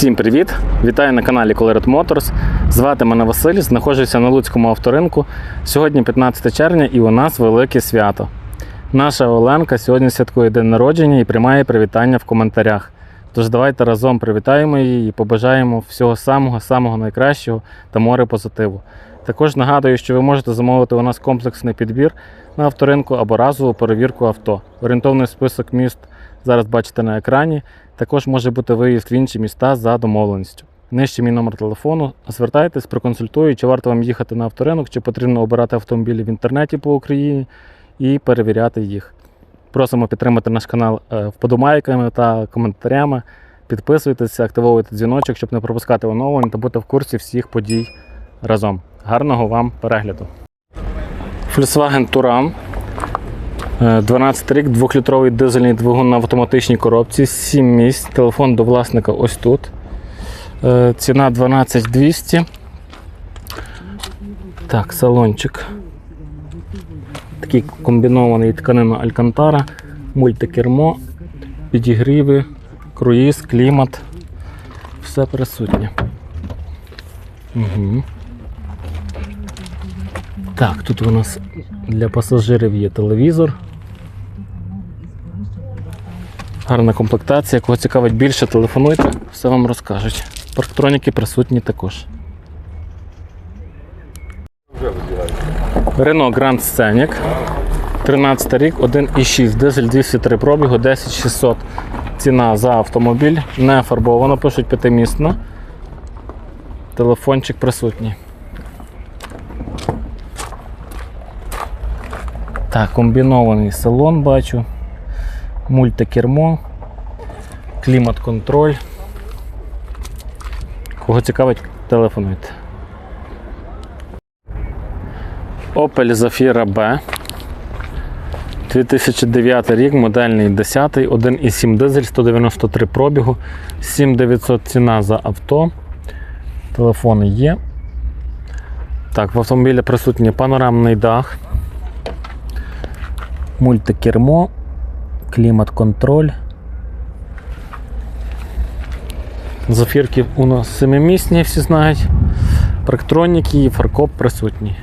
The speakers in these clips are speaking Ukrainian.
Всім привіт! Вітаю на каналі Colored Motors. Звати мене Василь, знаходжуся на Луцькому авторинку. Сьогодні 15 червня і у нас велике свято. Наша Оленка сьогодні святкує день народження і приймає привітання в коментарях. Тож давайте разом привітаємо її і побажаємо всього самого самого найкращого та море позитиву. Також нагадую, що ви можете замовити у нас комплексний підбір на авторинку або разову перевірку авто. Орієнтовний список міст зараз бачите на екрані. Також може бути виїзд в інші міста за домовленістю. Нижче мій номер телефону. Звертайтесь, проконсультую, чи варто вам їхати на авторинок, чи потрібно обирати автомобілі в інтернеті по Україні і перевіряти їх. Просимо підтримати наш канал е, вподобайками та коментарями. Підписуйтесь, активовуйте дзвіночок, щоб не пропускати оновлень та бути в курсі всіх подій разом. Гарного вам перегляду! Volkswagen Touran. Е, 12 рік, 2-літровий дизельний двигун на автоматичній коробці, 7 місць, телефон до власника ось тут. Е, Ціна 12200. Так, салончик. Такий комбінований тканина Алькантара, мультикермо, підігріви, круїз, клімат. Все присутнє. Угу. Так, тут у нас для пасажирів є телевізор. Гарна комплектація. Кого цікавить більше, телефонуйте, все вам розкажуть. Парктроніки присутні також. Renault Grand Scenic. 13 рік, 1,6, дизель 203 пробігу, 10600. Ціна за автомобіль. Не фарбовано, пишуть п'ятимісна. Телефончик присутній. Так, комбінований салон бачу. Мультикермо, клімат-контроль. Кого цікавить, телефонуйте. Opel Zafira B. 2009 рік, модельний 10, 1,7 дизель, 193 пробігу, 7900 ціна за авто. Телефони є. Так, в автомобілі присутній панорамний дах мультикермо, клімат-контроль. Зафірки у нас семимісні, всі знають. Парктроніки і фаркоп присутні.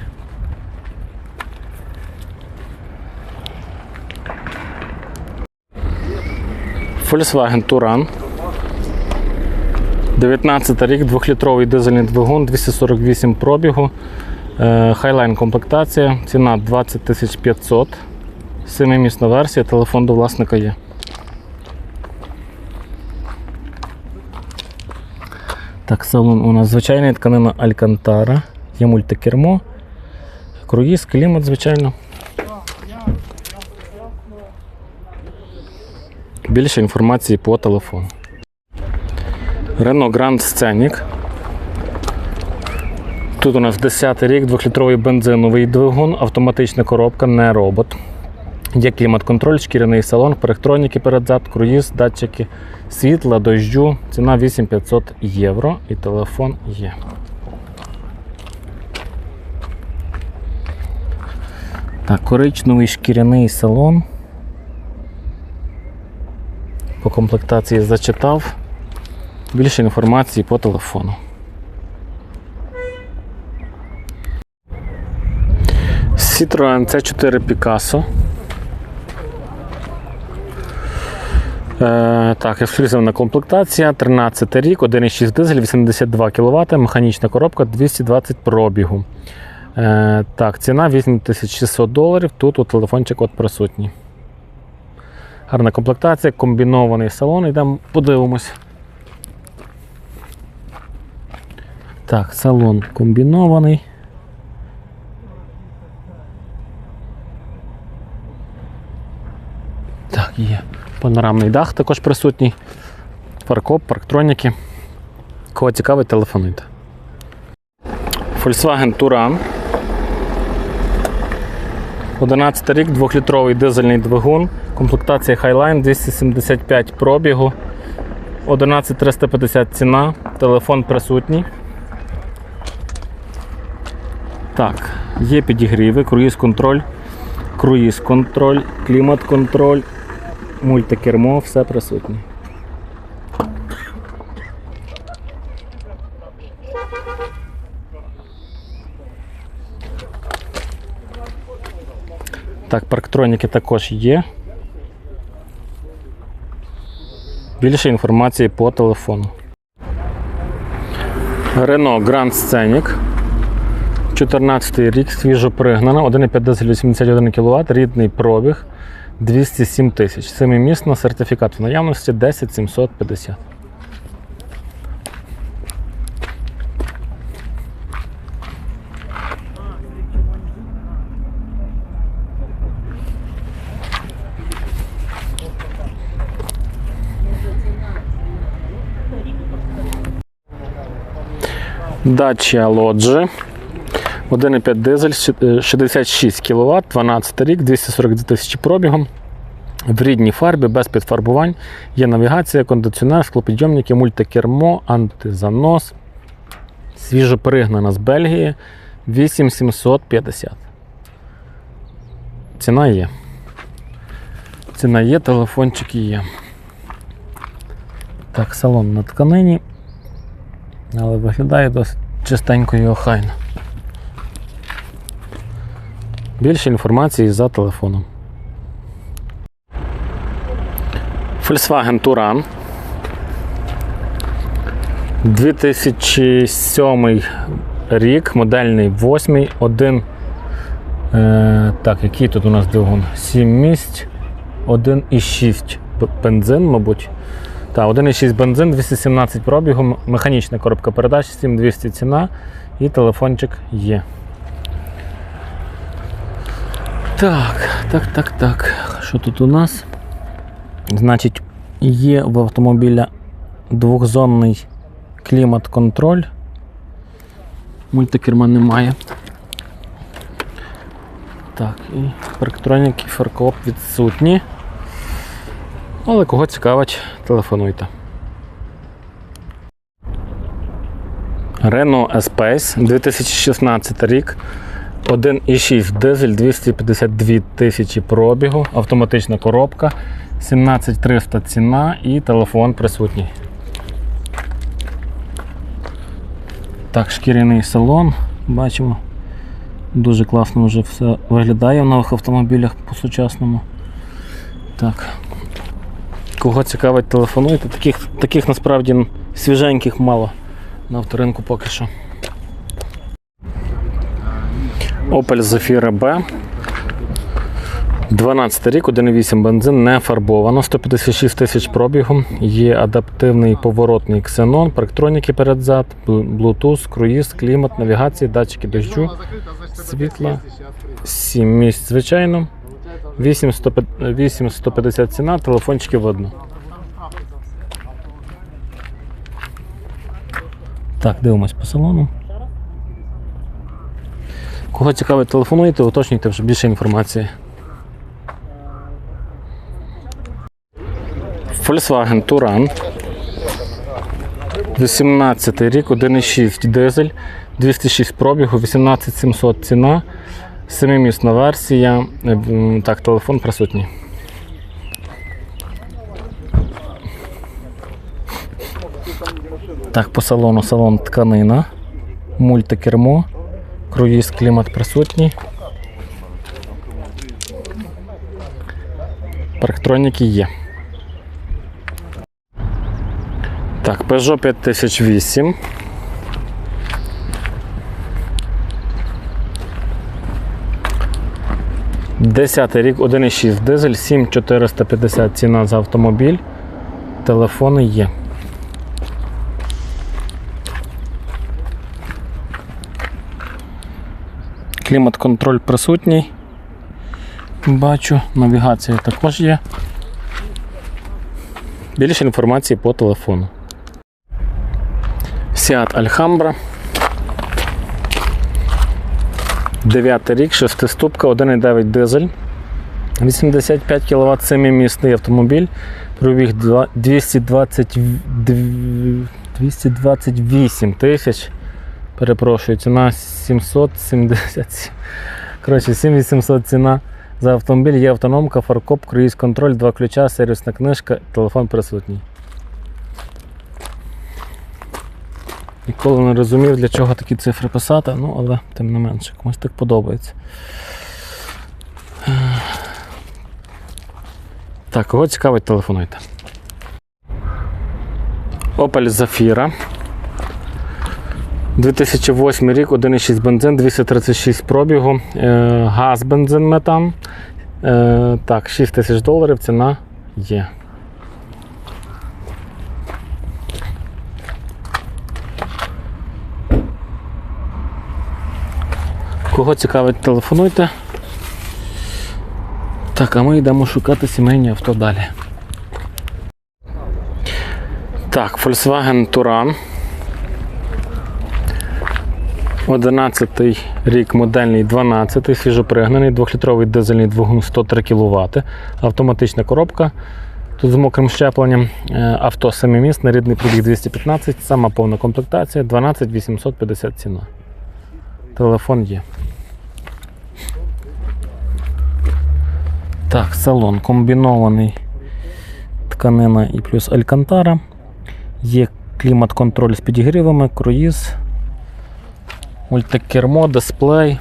Volkswagen Touran. 19 рік, 2-літровий дизельний двигун, 248 пробігу. Е, Хайлайн комплектація, ціна 20 500. Семимісна версія, телефон до власника є. Так, салон у нас звичайний тканина Алькантара, є мультикермо, круїз, клімат, звичайно. Більше інформації по телефону. Renault Grand Scenic. Тут у нас 10 рік, 2-літровий бензиновий двигун, автоматична коробка, не робот. Є клімат-контроль, шкіряний салон, парктроніки передзад, круїз, датчики світла, дощу. Ціна 8500 євро і телефон є. Так, коричневий шкіряний салон. По комплектації зачитав. Більше інформації по телефону. Citroen C4 Picasso. Так, ексклюзивна комплектація, 13 рік, 1,6 дизель, 82 кВт, механічна коробка 220 пробігу. Е, так, ціна 8600 доларів. Тут у телефончик от присутній. Гарна комплектація, комбінований салон. Йдемо подивимось. Так, салон комбінований. Так, є. Панорамний дах також присутній. Паркоп, парктроніки. Кого цікавить, телефонуйте. Volkswagen Touran. 11 рік, 2-літровий дизельний двигун. Комплектація Highline 275 пробігу. 11350 ціна. Телефон присутній. Так, є підігріви, круїз-контроль, круїз-контроль, клімат-контроль, мультикермо, все присутнє. Так, парктроніки також є. Більше інформації по телефону. Рено Grand Scenic. 14 рік, свіжо пригнана, 1,5 81 кВт, рідний пробіг. 207 тисяч. Семимісна сертифікат в наявності 10750. Dacia Lodge. 1,5 дизель, щ- е, 66 кВт, 12 рік, 242 тисячі пробігом. В рідній фарбі, без підфарбувань. Є навігація, кондиціонер, склопідйомники, мультикермо, антизанос. Свіжо пригнана з Бельгії 8750. Ціна є. Ціна є, телефончики є. Так, салон на тканині. Але виглядає досить чистенько і охайно. Більше інформації за телефоном. Volkswagen Touran. 2007 рік, модельний 8, один. Е, так, який тут у нас двигун? 7 місць, 1,6 бензин, мабуть. Так, 1,6 бензин, 217 пробігу, механічна коробка передач, 7200 ціна і телефончик є. Так, так, так, так. Що тут у нас? Значить, є в автомобіля двохзонний клімат-контроль. Мультикерма немає. Так, і парктроніки, фаркоп відсутні. Але кого цікавить, телефонуйте. Renault Espace 2016 рік. 1,6 дизель 252 тисячі пробігу, автоматична коробка, 17300 ціна і телефон присутній. Так, шкіряний салон, бачимо. Дуже класно вже все виглядає в нових автомобілях по-сучасному. Так. Кого цікавить, телефонуйте. Таких, таких насправді свіженьких мало на авторинку поки що. Opel Zafira B. 12 рік, 1,8 бензин, не фарбовано, 156 тисяч пробігу. Є адаптивний поворотний ксенон, парктроніки передзад, Bluetooth, круїз, клімат, навігація, датчики дощу, світла, 7 місць, звичайно. 8150 ціна, телефончики видно. Так, дивимось по салону. Кого цікавить, телефонуйте, уточнюйте вже більше інформації. Volkswagen Touran. 18 рік, 1,6 дизель, 206 пробігу, 18700 ціна, 7-місна версія. Так, телефон присутній. Так, по салону салон тканина, мультикермо, круїз клімат присутній. Парктроніки є. Так, Peugeot 5008. Десятий рік, 1,6 дизель, 7450 ціна за автомобіль. Телефони є. Клімат-контроль присутній. Бачу, навігація також є. Більше інформації по телефону. Seat Alhambra. 9 рік, 6-ступка, 1,9 дизель. 85 кВт 7-місний автомобіль. Пробіг 228 тисяч. Перепрошую, ціна 770. Коротше, 7800 ціна за автомобіль. Є автономка, фаркоп, круїз контроль, два ключа, сервісна книжка, телефон присутній. Ніколи не розумів, для чого такі цифри писати, ну але тим не менше, комусь так подобається. Так, кого цікавить, телефонуйте. Opel Zafira. 2008 рік, 1,6 бензин, 236 пробігу, е, газ бензин метан. Е, так, 6 тисяч доларів ціна є. Кого цікавить, телефонуйте. Так, а ми йдемо шукати сімейні авто далі. Так, Volkswagen Touran. 11 рік модельний 12, свіжопригнаний, 2-літровий дизельний двигун 103 кВт, автоматична коробка. Тут з мокрим щепленням. Е, Авто семимісне, рідний пробіг 215, сама повна комплектація, 12 850 ціна. Телефон є. Так, салон комбінований тканина і плюс алькантара. Є клімат-контроль з підігрівами, круїз, мультикермо, дисплей.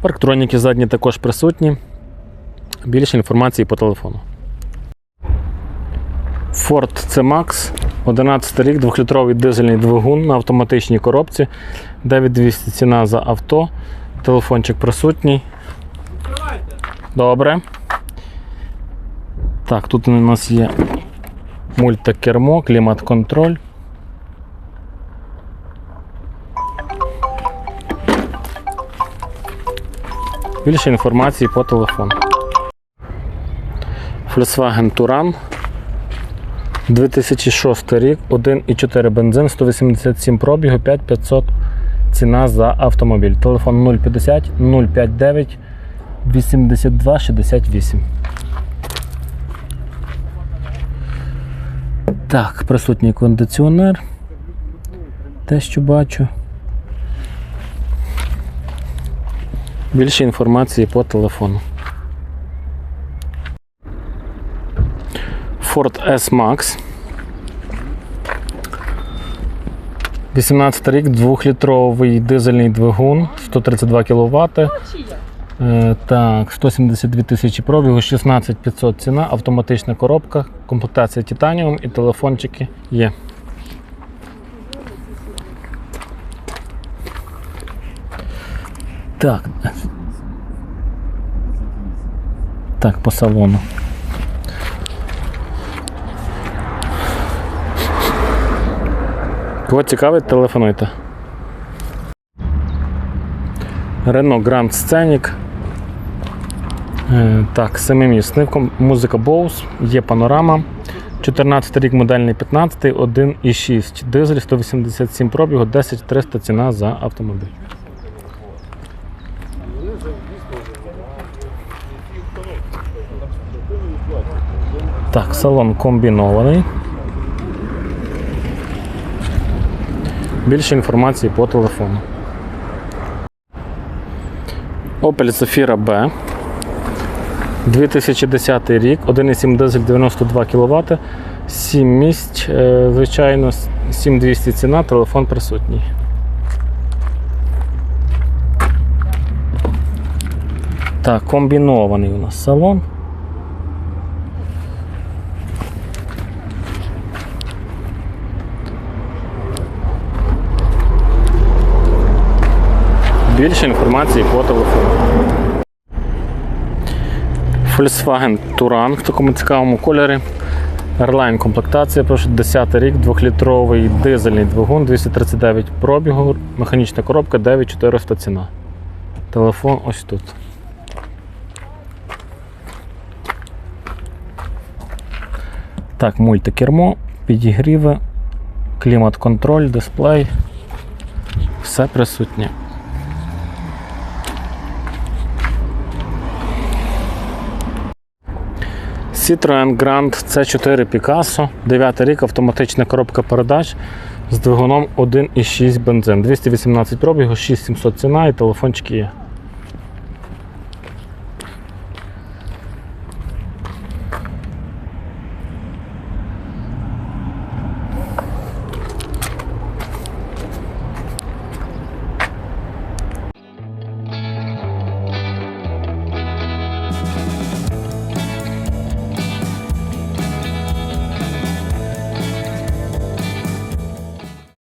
Парктроніки задні також присутні. Більше інформації по телефону. Ford C-Max, 11 рік, 2-літровий дизельний двигун на автоматичній коробці. 9200 ціна за авто. Телефончик присутній. Добре. Так, тут у нас є мультикермо, клімат-контроль. Більше інформації по телефону. Volkswagen Touran. 2006 рік, 1,4 бензин, 187 пробігу, 5500 ціна за автомобіль. Телефон 050 059 82 68. Так, присутній кондиціонер. Те, що бачу. Більше інформації по телефону. Ford S-Max. 18 рік, 2-літровий дизельний двигун, 132 кВт. Е, Так, 172 тисячі пробігу, 16500 ціна, автоматична коробка, комплектація титаніум і телефончики є. Так. Так, по салону. Кого цікавить, телефонуйте. Renault Grand Scenic. Е, Так, семимісний. Музика Bose, є панорама. 14 рік модельний 15, 1,6 дизель, 187 пробігу, 10 300 ціна за автомобіль. Так, салон комбінований. Більше інформації по телефону. Opel Zafira B. 2010 рік, 1,7 дизель 92 кВт, 7 місць, е, звичайно, 7200 ціна, телефон присутній. Так, комбінований у нас салон. Більше інформації по телефону. Volkswagen Touran в такому цікавому кольорі. Airline комплектація, прошу 10 рік, 2-літровий дизельний двигун, 239 пробігу, механічна коробка, 9400 ціна. Телефон ось тут. Так, мультикермо, підігріви, клімат-контроль, дисплей. Все присутнє. Citroen Grand C4 Picasso, 9 рік, автоматична коробка передач з двигуном 1,6 бензин. 218 пробігу, 6700 ціна і телефончики є.